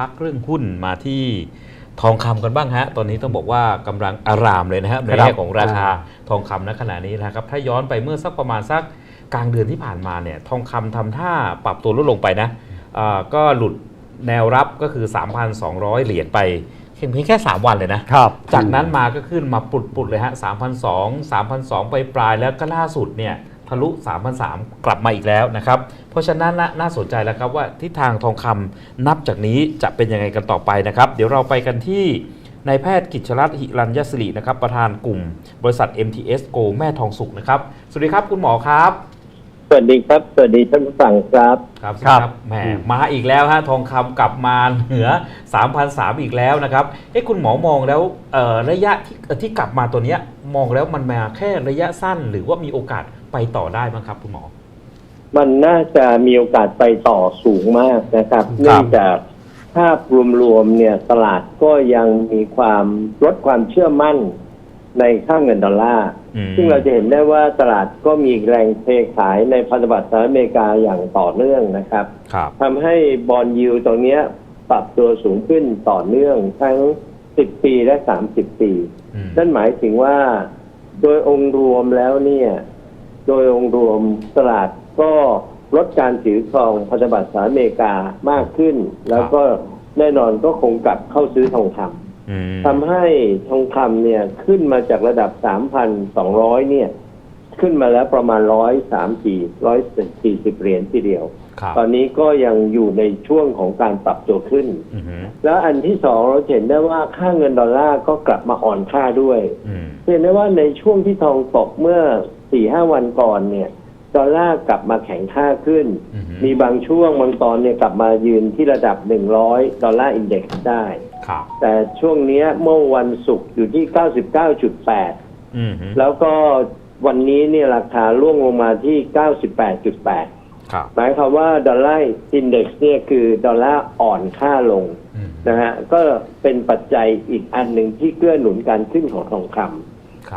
พักเรื่องหุ้นมาที่ทองคำกันบ้างฮะ ตอนนี้ต้องบอกว่ากำลังอารามเลยนะครับในแง่ของราคาทองคำณขณะนี้นะครับ ถ้าย้อนไปเมื่อสักประมาณสักกลางเดือนที่ผ่านมาเนี่ย ทองคำทำท่าปรับตัวลดลงไปนะอ่าก็หลุดแนวรับก็คือ 3,200 เหรียญไปเพียงแค่ 3 วันเลยนะครับจากนั้นมาก็ขึ้นมาปุดๆเลยฮะ3,200 3,200ไปปลายๆแล้วก็ล่าสุดเนี่ย ทะลุ3,300กลับมาอีกแล้วนะครับ เพราะฉะนั้นน่าน่าสนใจแล้วครับว่าทิศทางทองคำนับจากนี้จะเป็นยังไงกันต่อไปนะครับ เดี๋ยวเราไปกันที่นายแพทย์กิจรัตน์หิรัญยศิรินะครับ ประธานกลุ่ม บริษัท MTS Go แม่ทองสุกนะครับ สวัสดีครับคุณหมอครับ สวัสดีครับ สวัสดีท่านผู้ฟังครับ ครับครับ แหม มาอีกแล้วฮะ ทองคำกลับมาเหนือ 3,003 อีกแล้วนะครับ เอ้คุณหมอมองแล้วเอ่อระยะที่เอ่อที่กลับมาตัวเนี้ยมองแล้วมันมาแค่ระยะสั้นหรือว่ามีโอกาส ไปต่อได้บ้างครับคุณหมอ มันน่าจะมีโอกาสไปต่อสูงมากนะครับเนื่องจากภาพรวมๆเนี่ยตลาดก็ยังมีความลดความเชื่อมั่นในค่าเงินดอลลาร์อืมซึ่งเราจะเห็นได้ว่าตลาดก็มีแรงเทขายในพันธบัตรสหรัฐอเมริกาอย่างต่อเนื่องนะครับครับทำให้บอลยูตรงเนี้ยปรับตัวสูงขึ้นต่อเนื่องทั้ง 10 ปีและ 30 ปีอืมนั่นหมายถึงว่า โดยองค์รวมแล้วเนี่ย โดยองค์รวมตลาดก็ลดการถือครองพันธบัตรสหรัฐอเมริกามากขึ้น แล้วก็แน่นอนก็คงกลับเข้าซื้อทองคำอืมทำให้ทองคำเนี่ยขึ้นมาจากระดับ 3,200 เนี่ย ขึ้นมาแล้วประมาณ 134 140 เหรียญทีเดียวครับตอนนี้ก็ยังอยู่ในช่วงของการปรับตัวขึ้นอืมแล้วอันที่สองเราเห็นได้ว่าค่าเงินดอลลาร์ก็กลับมาอ่อนค่าด้วยอืมเห็นได้ว่าในช่วงที่ทองตกเมื่อ สี่ห้าวันก่อนเนี่ยดอลลาร์กลับมาแข็งค่าขึ้นอืมมีบางช่วงบางตอนเนี่ยกลับมายืนที่ระดับ 100 ดอลลาร์อินเด็กซ์ได้ครับแต่ช่วงเนี้ยเมื่อวันศุกร์อยู่ที่ 99.8อืมแล้วก็วันนี้เนี่ยราคาร่วงลงมาที่ 98.8ครับหมายความว่าดอลลาร์อินเด็กซ์เนี่ยคือดอลลาร์อ่อนค่าลงอืมนะฮะ ก็เป็นปัจจัยอีกอันหนึ่งที่เกื้อหนุนการขึ้นของทองคำครับ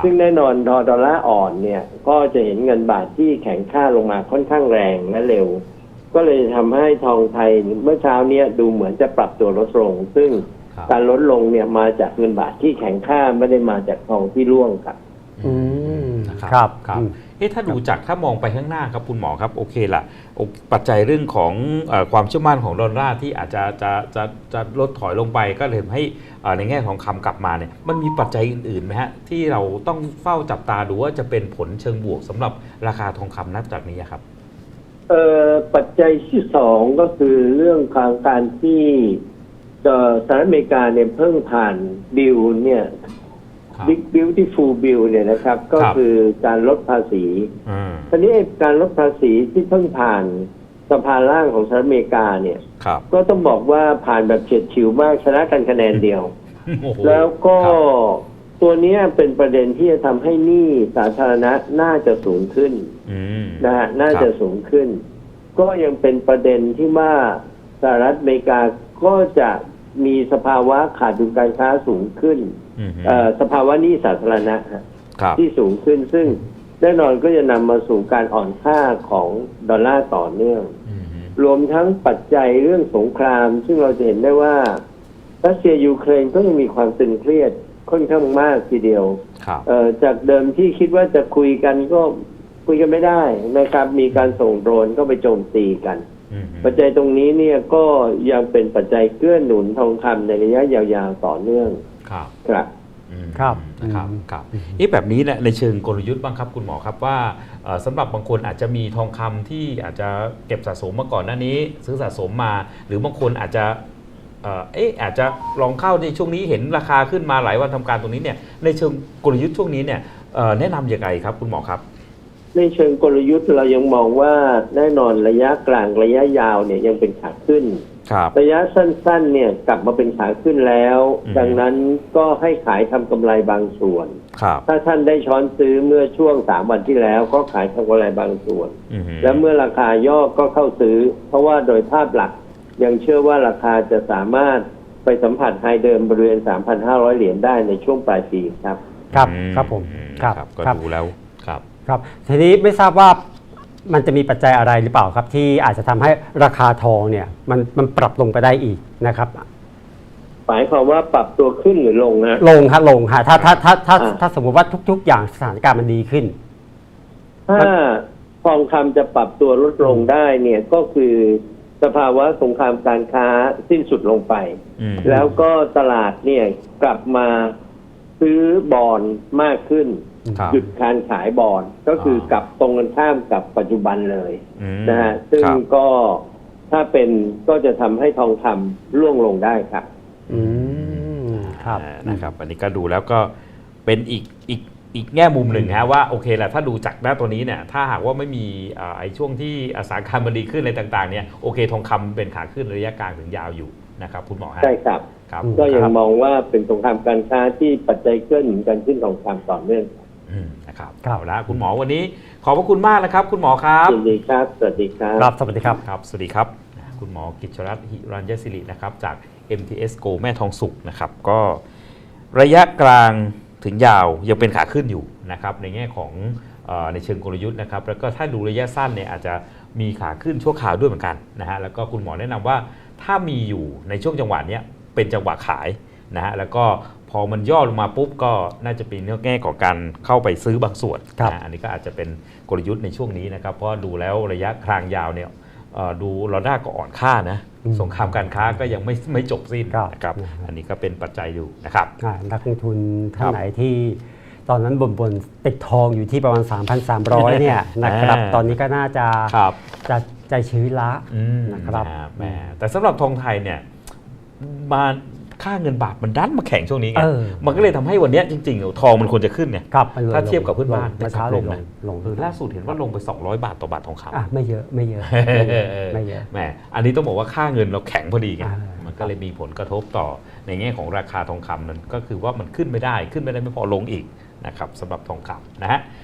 ซึ่งแน่นอนพอดอลลาร์อ่อนเนี่ย ก็จะเห็นเงินบาทที่แข็งค่าลงมาค่อนข้างแรงและเร็ว ก็เลยทำให้ทองไทยเมื่อเช้าเนี้ยดูเหมือนจะปรับตัวลดลง ซึ่งครับการลดลงเนี่ยมาจากเงินบาทที่แข็งค่าไม่ได้มาจากทองที่ร่วงครับ อืมนะครับครับ อืมเอ๊ะถ้าดูจากถ้ามองไปข้างหน้าครับคุณหมอครับโอเคละโอปัจจัยเรื่องของเออความเชื่อมั่นของดอลลาร์ที่อาจจะจะจะจะลดถอยลงไปก็เลยทำให้เอ่อในแง่ของคำกลับมาเนี่ยมันมีปัจจัยอื่นๆไหมฮะที่เราต้องเฝ้าจับตาดูว่าจะเป็นผลเชิงบวกสำหรับราคาทองคำนับจากนี้อะครับเอ่อปัจจัยที่สองก็คือเรื่องของการที่เอ่อสหรัฐอเมริกาเนี่ยเพิ่งผ่านบิลเนี่ย ครับ Big Beautiful Bill เนี่ยนะครับ ก็ครับคือการลดภาษีอืมทีนี้ไอ้การลดภาษีที่เพิ่งผ่านสภาล่างของสหรัฐอเมริกาเนี่ยครับก็ต้องบอกว่าผ่านแบบเฉียดฉิวมากชนะกันคะแนนเดียวโอ้โหแล้วก็ครับตัวเนี้ยเป็นประเด็นที่จะทำให้หนี้สาธารณะน่าจะสูงขึ้นอืมนะฮะน่าจะสูงขึ้น ก็ยังเป็นประเด็นที่ว่าสหรัฐอเมริกาก็จะมีสภาวะขาดดุลการค้าสูงขึ้นอืมเอ่อ สภาวะหนี้สาธารณะฮะครับที่สูงขึ้นซึ่งแน่นอนก็จะนำมาสู่การอ่อนค่าของดอลลาร์ต่อเนื่องอืมรวมทั้งปัจจัยเรื่องสงคราม ซึ่งเราจะเห็นได้ว่ารัสเซียยูเครนก็ยังมีความตึงเครียดค่อนข้างมากทีเดียวครับเอ่อจากเดิมที่คิดว่าจะคุยกันก็คุยกันไม่ได้นะครับ มีการส่งโดรนก็ไปโจมตีกันอืมปัจจัยตรงนี้เนี่ยก็ยังเป็นปัจจัยเกื้อหนุนทองคำในระยะยาวๆต่อเนื่อง ครับครับอืมครับนะครับอืมครับเอ๊ะแบบนี้เนี่ยในเชิงกลยุทธ์บ้างครับคุณหมอครับว่าเอ่อสำหรับบางคนอาจจะมีทองคำที่อาจจะเก็บสะสมมาก่อนหน้านี้ ซื้อสะสมมา หรือบางคนอาจจะเอ่อเอ๊ะอาจจะลองเข้าในช่วงนี้เห็นราคาขึ้นมาหลายวันทำการตรงนี้เนี่ยในเชิงกลยุทธ์ช่วงนี้เนี่ยเอ่อแนะนำยังไงครับคุณหมอครับ ในเชิงกลยุทธ์เรายังมองว่าแน่นอนระยะกลางระยะยาวเนี่ยยังเป็นขาขึ้น ครับ ระยะสั้นๆเนี่ยกลับมาเป็นขาขึ้นแล้ว อืม ดังนั้นก็ให้ขายทำกำไรบางส่วน ครับ ถ้าท่านได้ช้อนซื้อเมื่อช่วงสามวันที่แล้ว ก็ขายทำกำไรบางส่วน อืมและเมื่อราคาย่อก็เข้าซื้อ เพราะว่าโดยภาพหลัก ยังเชื่อว่าราคาจะสามารถไปสัมผัสไฮเดิมบริเวณ 3,500 เหรียญได้ในช่วงปลายปีครับ ครับ อืครับผมอืครับ ก็ครับ ดูแล้ว ครับ ครับ ทีนี้ไม่ทราบว่า มันจะมีปัจจัยอะไรหรือเปล่าครับ ที่อาจจะทำให้ราคาทองเนี่ย มันมันปรับลงไปได้อีกนะครับหมายความว่าปรับตัวขึ้นหรือลงนะลงฮะลงฮะถ้าถ้าถ้าถ้าอ่าถ้าสมมติว่าทุก ๆ อย่างสถานการณ์มันดีขึ้น ถ้าทองคำจะปรับตัวลดลงได้เนี่ยก็คือสภาวะสงครามการค้าสิ้นสุดลงไปอืมแล้วก็ตลาดเนี่ยกลับมาซื้อบอลมากขึ้นครับ หยุดการขายบอลก็คืออกลับตรงกันข้ามกับปัจจุบันเลยอืมนะฮะซึ่งครับก็ถ้าเป็นก็จะทำให้ทองคำร่วงลงได้ครับอืมครับอ่านะครับอันนี้ก็ดูแล้วก็เป็นอีกอีกอีกแง่มุมหนึ่งฮะว่าโอเคแหละถ้าดูจากหน้าตัวนี้เนี่ยถ้าหากว่าไม่มีอ่าไอ้ช่วงที่อสังหามันดีขึ้นอะไรต่างๆเนี่ยโอเคทองคำเป็นขาขึ้นระยะกลางถึงยาวอยู่นะครับ คุณหมอฮะใช่ครับครับอืมก็ยังครับมองว่าเป็นสงครามการค้าที่ปัจจัยเกื้อหนุนกันขึ้นทองคำต่อเนื่องอืม นะครับครับเอาละคุณหมอวันนี้ ขอบพระคุณมากนะครับ คุณหมอครับยินดีครับ สวัสดีครับครับสวัสดีครับครับ สวัสดีครับ คุณหมอกิจชรัตน์หิรัญยศิรินะครับจาก MTS Go แม่ทองสุกนะครับ ก็ระยะกลางถึงยาวยังเป็นขาขึ้นอยู่นะครับในแง่ของเออในเชิงกลยุทธ์นะครับแล้วก็ถ้าดูระยะสั้นเนี่ยอาจจะมีขาขึ้นชั่วคราวด้วยเหมือนกันนะฮะแล้วก็คุณหมอแนะนำว่าถ้ามีอยู่ในช่วงจังหวะเนี้ยเป็นจังหวะขายนะฮะแล้วก็ พอมันย่อลงมาปุ๊บก็น่าจะเป็นเนื้อแง่ของการเข้าไปซื้อบางส่วนครับนะฮะอันนี้ก็อาจจะเป็นกลยุทธ์ในช่วงนี้นะครับ เพราะว่าดูแล้วระยะกลางยาวเนี่ยเอ่อดูลอด้าก็อ่อนค่านะอืมสงครามการค้าก็ยังไม่ไม่จบสิ้นครับนะครับอืมอันนี้ก็เป็นปัจจัยอยู่นะครับอ่านักลงทุนครัท่านบไหนที่ตอนนั้นบนบนติดทองอยู่ที่ประมาณ 3,300 เนี่ยนะครับอ่าตอนนี้ก็น่าจะครับจะใจชื้นละอืมนะครับนะฮะแหมแต่สำหรับทองไทยเนี่ยมา ค่าเงินบาทมันดันมาแข่งช่วงนี้ไง เออ มันก็เลยทำให้วันเนี้ยจริงๆทองมันควรจะขึ้นเนี่ย ครับมันลงถ้าเทียบกับเพื่อนบ้านลงเมื่อเช้าเลยลลงงลงคือล่าสุดเห็นว่าลงไป 200 บาทต่อบาททองคำ อะไม่เยอะไม่เยอะไม่เยอะ แหม อันนี้ต้องบอกว่าค่าเงินเราแข็งพอดีไง อ่ามัมันก็เลยมีผลกระทบต่อในแง่ของราคาทองคำนั้นก็คือว่ามันขึ้นไม่ได้ ขึ้นไม่ได้ไม่พอลงอีกนะครับสำหรับทองคำนะฮะ